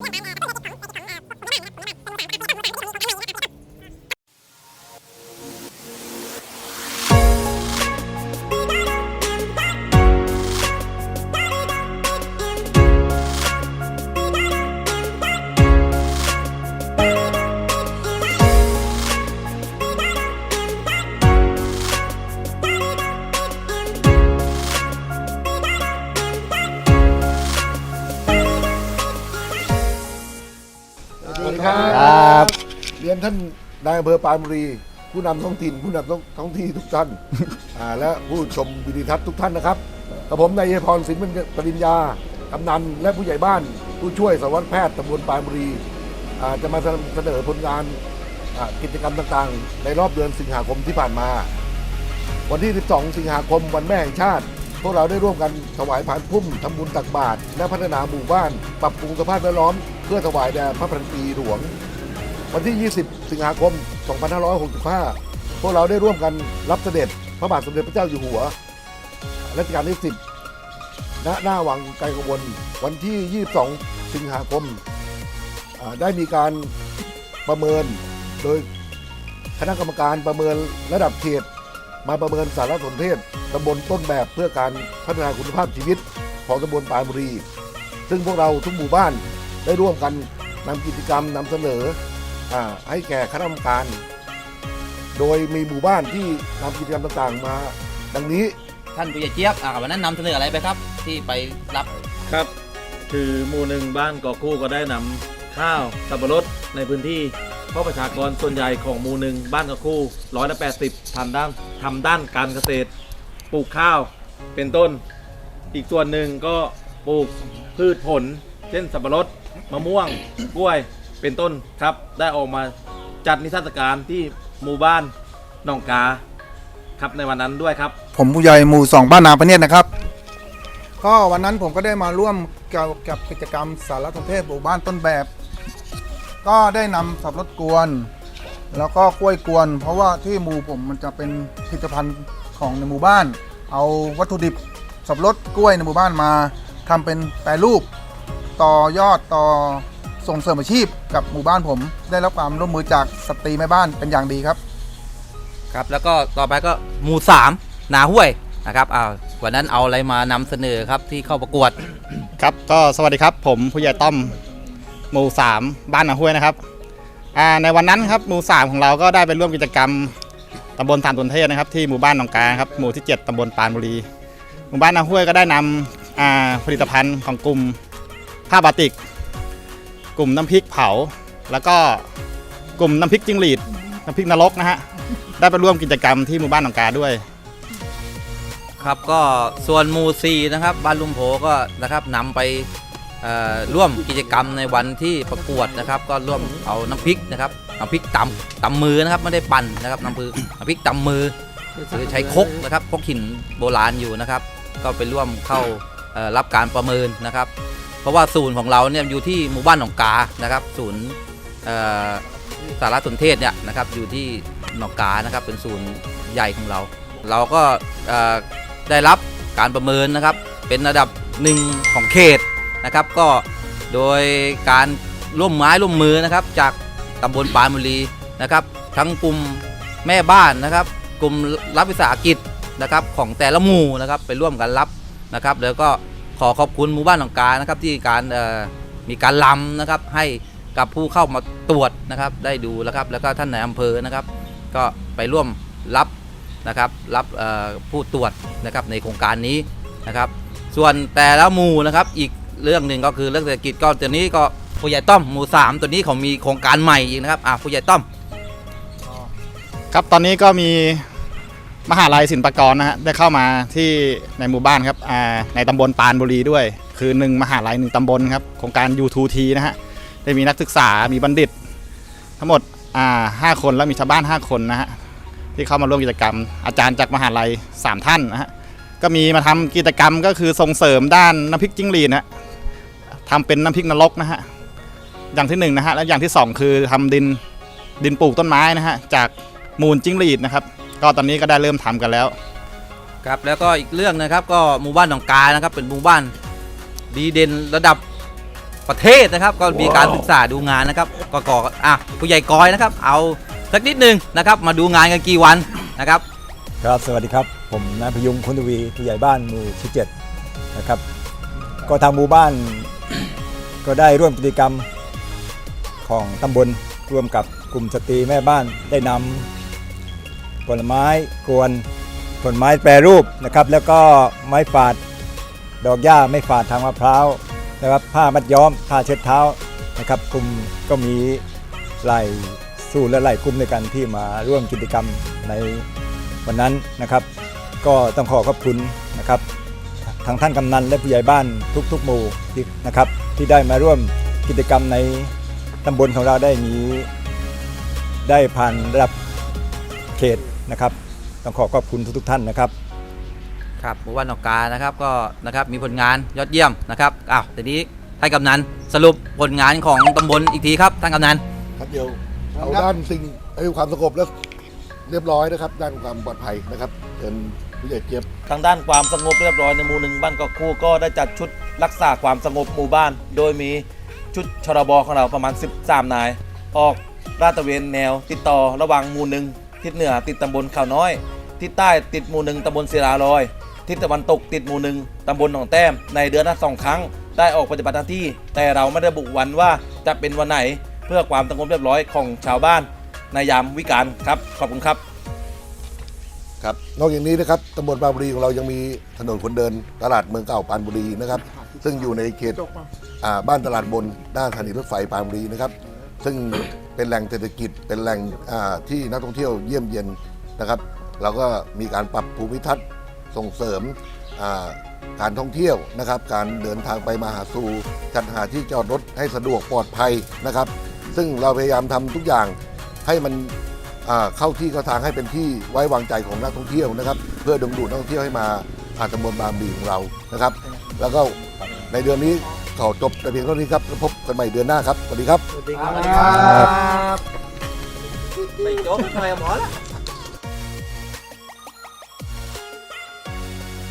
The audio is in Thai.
ส ครับครับ เรียนท่านนายอำเภอปรานบุรี ผู้นำท้องถิ่น ผู้นำท้องท้องที่ทุกท่าน อ่าและผู้ชมวิดีทัศน์ทุกท่านนะครับกับผมนายเยพรสินปริญญากำนันและผู้ใหญ่บ้าน ผู้ช่วยสารวัตรแพทย์ตำบลปรานบุรีอ่าจะมาเสนอผลงานอ่ากิจกรรมต่างๆ ในรอบเดือนสิงหาคมที่ผ่านมา วันที่ 12 สิงหาคมวันแม่แห่งชาติ พวกเราได้ร่วมกันถวายผ่านพุ่มทำบุญตักบาตรและพัฒนาหมู่บ้าน ปรับปรุงสภาพแวดล้อม เพื่อถวายแด่พระพันปีหลวง วันที่ 20 สิงหาคม 2565 พวกเราได้ร่วมกันรับเสด็จพระบาทสมเด็จพระเจ้าอยู่หัวรัชกาลที่ 10 ณ หน้าวังไกลกังวล วันที่ 22 สิงหาคม ได้มีการประเมินโดยคณะกรรมการประเมินระดับเขต มาประเมินสารสนเทศตำบลต้นแบบเพื่อการพัฒนาคุณภาพชีวิตของตำบลปานบุรี ซึ่งพวกเราทุกหมู่บ้าน ได้ร่วมกันนำกิจกรรมนำเสนออาให้แก่คณะกรรมการ โดยมีหมู่บ้านที่นำกิจกรรมต่างๆมา ดังนี้ท่านผู้ใหญ่เจี๊ยบอ่าวันนั้นนำเสนออะไรไปครับ ที่ไปรับครับ คือหมู่หนึ่งบ้านกอคู่ก็ได้นำข้าวสับปะรดในพื้นที่เพราะประชากรส่วนใหญ่ของหมู่หนึ่งบ้านกอคู่ร้อยละแปดสิบทำด้านทำด้านการเกษตร ปลูกข้าวเป็นต้น อีกส่วนหนึ่งก็ปลูกพืชผล เช่นสับปะรด มะม่วง กล้วยเป็นต้นครับ ได้ออกมาจัดนิทรรศการที่หมู่บ้านหนองกาครับในวันนั้นด้วยครับ ผมผู้ใหญ่หมู่สองบ้านนาประเนียดนะครับ ก็วันนั้นผมก็ได้มาร่วมเกี่ยวกับกิจกรรมสารสนเทศหมู่บ้านต้นแบบ ก็ได้นำสับรดกวน แล้วก็กล้วยกวน เพราะว่าที่หมู่ผมมันจะเป็นผลิตภัณฑ์ของในหมู่บ้าน เอาวัตถุดิบสับรดกล้วยในหมู่บ้านมาทำเป็นแปรรูป ต่อยอดต่อส่งเสริมอาชีพกับหมู่บ้านผม ได้รับความร่วมมือจากสตรีแม่บ้านเป็นอย่างดีครับ ครับ แล้วก็ต่อไปก็หมู่สามนาห้วยนะครับอ่าวันนั้นเอาอะไรมานำเสนอครับที่เข้าประกวด ครับก็สวัสดีครับ ผมผู้ใหญ่ต้อมหมู่สามบ้านหนองห้วยนะครับอ่าในวันนั้นครับหมู่สามของเราก็ได้ไปร่วมกิจกรรมตำบลสามตนเทศนะครับที่หมู่บ้านหนองกาครับหมู่ที่ 7ตำบลปานบุรี หมู่บ้านหนองห้วยก็ได้นำอ่าผลิตภัณฑ์ของกลุ่ม ผ้าบาติก กลุ่มน้ำพริกเผา แล้วก็กลุ่มน้ำพริกจิ้งหรีดน้ำพริกนรกนะฮะ ได้ไปร่วมกิจกรรมที่หมู่บ้านหนองกาด้วย ครับก็ส่วนหมู่สี่นะครับบ้านลุงโผก็นะครับนำไปเอ่อร่วมกิจกรรมในวันที่ประกวดนะครับ ก็ร่วมเอาน้ำพริกนะครับน้ำพริกตำตำมือนะครับไม่ได้ปั่นนะครับน้ำพริกน้ำพริกตำมือคือใช้ครกนะครับครกหินโบราณอยู่นะครับ ก็ไปร่วมเข้าเอ่อรับการประเมินนะครับ เพราะว่าศูนย์ของเราเนี่ยอยู่ที่หมู่บ้านหนองกานะครับ ศูนย์สารสนเทศเนี่ยนะครับอยู่ที่หนองกานะครับเป็นศูนย์ใหญ่ของเรา เราก็ได้รับการประเมินนะครับเป็นระดับหนึ่งของเขตนะครับ ก็โดยการร่วมไม้ร่วมมือนะครับ จากตำบลปานบุรีนะครับ ทั้งกลุ่มแม่บ้านนะครับ กลุ่มรับวิสาหกิจนะครับของแต่ละหมู่นะครับไปร่วมกันรับนะครับ แล้วก็ ขอขอบคุณหมู่บ้านหนองกานะครับที่การมีการลำนะครับให้กับผู้เข้ามาตรวจนะครับได้ดูแล้วครับแล้วก็ท่านในอำเภอนะครับ ก็ไปร่วมรับนะครับรับผู้ตรวจนะครับในโครงการนี้นะครับ ส่วนแต่ละหมู่นะครับอีกเรื่องหนึ่งก็คือเรื่องเศรษฐกิจก็ตัวนี้ก็ผู้ใหญ่ต้อมหมู่สามตัวนี้เขามีโครงการใหม่อีกนะครับอะผู้ใหญ่ต้อมครับตอนนี้ก็มี มหาลัยศิลปากรนะฮะได้เข้ามาที่ในหมู่บ้านครับในตำบลปานบุรีด้วย คือหนึ่งมหาลัยหนึ่งตำบลครับโครงการ U2T นะฮะได้มีนักศึกษามีบัณฑิต ทั้งหมดอ่าห้าคนแล้วมีชาวบ้าน 5 คนนะฮะที่เข้ามาร่วมกิจกรรม อาจารย์จากมหาลัย 3 ท่านนะฮะก็มีมาทำกิจกรรมก็คือส่งเสริมด้านน้ำพริกจิ้งหรีดนะฮะทำเป็นน้ำพริกนรกนะฮะอย่างที่หนึ่งนะฮะแล้วอย่างที่สองคือทำดินดินปลูกต้นไม้นะฮะจากมูลจิ้งหรีดนะครับ ก็ตอนนี้ก็ได้เริ่มทำกันแล้ว ครับแล้วก็อีกเรื่องนะครับ ก็หมู่บ้านหนองกานะครับ เป็นหมู่บ้านดีเด่นระดับประเทศนะครับ ก็มีการศึกษาดูงานนะครับก็ก่ออะผู้ใหญ่กอยนะครับ เอาสักนิดหนึงนะครับ มาดูงานกันกี่วันนะครับ ครับสวัสดีครับ ผมนายพยุงคุณทวีผู้ใหญ่บ้านหมู่ที่7นะครับ ก็ทางหมู่บ้านก็ได้ร่วมกิจกรรมของตำบลร่วมกับกลุ่มสตรีแม่บ้านได้นำ ผลไม้กวนผลไม้แปรรูปนะครับ แล้วก็ไม้ฝาดดอกหญ้าไม่ฝาดทางมะพร้าวนะครับผ้ามัดย้อมผ้าเช็ดเท้านะครับกลุ่มก็มีหลายสู้และหลายกลุ่มด้วยกันที่มาร่วมกิจกรรมในวันนั้นนะครับ ก็ต้องขอขอบคุณนะครับทางท่านกำนันและผู้ใหญ่บ้านทุกๆหมู่นะครับที่ได้มาร่วมกิจกรรมในตำบลของเราได้มีได้ผ่านระดับเขต นะครับ ต้องขอขอบคุณทุกๆท่านนะครับ ครับหมู่บ้านนอกกานะครับก็นะครับมีผลงานยอดเยี่ยมนะครับอ้าวทีนี้ให้กำนันสรุปผลงานของตำบลอีกทีครับท่านกำนัน ครับเดียวเอาด้านสิ่งให้ความสงบและเรียบร้อยนะครับ ด้านความปลอดภัยนะครับเชิญผู้ใหญ่เจี๊ยบ ทางด้านความสงบเรียบร้อยในหมู่หนึ่งบ้านกอกคู่ก็ได้จัดชุดรักษาความสงบหมู่บ้าน โดยมีชุดชรบของเราประมาณ 13 นาย ออกราดตระเวนแนวติดต่อระหว่างหมู่หนึ่ง ทิศเหนือติดตำบลข่าวน้อย ทิศใต้ติดหมู่หนึ่งตำบลศิลาลอย ทิศตะวันตกติดหมู่หนึ่งตำบลหนองแต้ม ในเดือนละสองครั้ง ได้ออกปฏิบัติหน้าที่ แต่เราไม่ได้ระบุวันว่าจะเป็นวันไหนเพื่อความสงบเรียบร้อยของชาวบ้านในยามวิกาลครับ ขอบคุณครับ ครับ นอกจากนี้นะครับตำบลปานบุรีของเรายังมีถนนคนเดินตลาดเมืองเก่าปานบุรีนะครับ ซึ่งอยู่ในเขตอ่าบ้านตลาดบนด้านสถานีรถไฟปานบุรีนะครับ ซึ่ง เป็นแหล่งเศรษฐกิจ เป็นแหล่งที่นักท่องเที่ยวเยี่ยมเยียนนะครับเราก็มีการปรับภูมิทัศน์ส่งเสริมการท่องเที่ยวนะครับ การเดินทางไปมาหาสู่จัดหาที่จอดรถให้สะดวกปลอดภัยนะครับ ซึ่งเราพยายามทำทุกอย่างให้มันเข้าที่เข้าทางให้เป็นที่ไว้วางใจของนักท่องเที่ยวนะครับ เพื่อดึงดูดนักท่องเที่ยวให้มาอาตำบลบางบีของเรานะครับ แล้วก็ในเดือนนี้ ขอจบแต่เพียงเท่านี้ครับแล้วพบกันใหม่เดือนหน้าครับสวัสดีครับไม่จบทำไมหมอละ